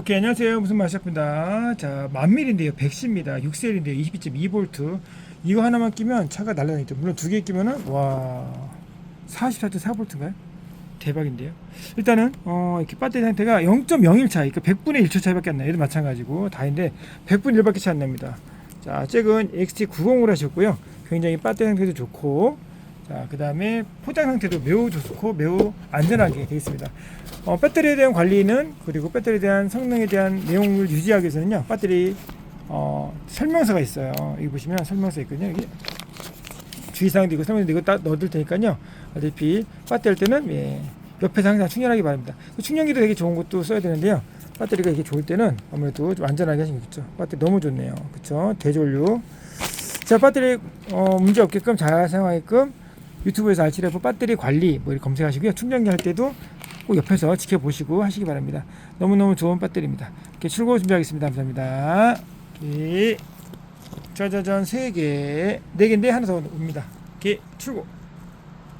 오케이 안녕하세요. 무슨 마시아입니다. 자 만밀인데요. 110입니다. 6셀인데요. 22.2V 이거 하나만 끼면 차가 날라다니죠 물론 두 개 끼면은 와 44.4V인가요? 대박인데요. 일단은 어 이렇게 배터리 상태가 0.01 차이 그러니까 100분의 1초 차이밖에 안 나요. 얘도 마찬가지고. 다인데 100분의 1밖에 차이 안 납니다. 자 잭은 XT90으로 하셨고요. 굉장히 배터리 상태도 좋고 자, 그 다음에 포장 상태도 매우 좋고 매우 안전하게 되어 있습니다. 어, 배터리에 대한 관리는 그리고 배터리에 대한 성능에 대한 내용을 유지하기 위해서는요, 배터리 어, 설명서가 있어요. 여기 보시면 설명서 있거든요. 여기 주의사항도 있고 설명도 이거 딱 넣어둘 테니까요. 어차피 배터리 할 때는 예, 옆에서 항상 충전하기 바랍니다. 그 충전기도 되게 좋은 것도 써야 되는데요. 배터리가 이게 좋을 때는 아무래도 좀 안전하게 하시는 게 좋죠. 배터리 너무 좋네요. 그쵸? 대전류. 자, 배터리 어, 문제 없게끔 잘 사용하게끔 유튜브에서 알치레프 배터리 관리 뭐 이렇게 검색하시고요. 충전기 할 때도 꼭 옆에서 지켜보시고 하시기 바랍니다. 너무너무 좋은 배터리입니다. 이렇게 출고 준비하겠습니다. 감사합니다. 이렇게 짜자잔 3개, 4개인데 하나 더 옵니다. 이렇게 출고.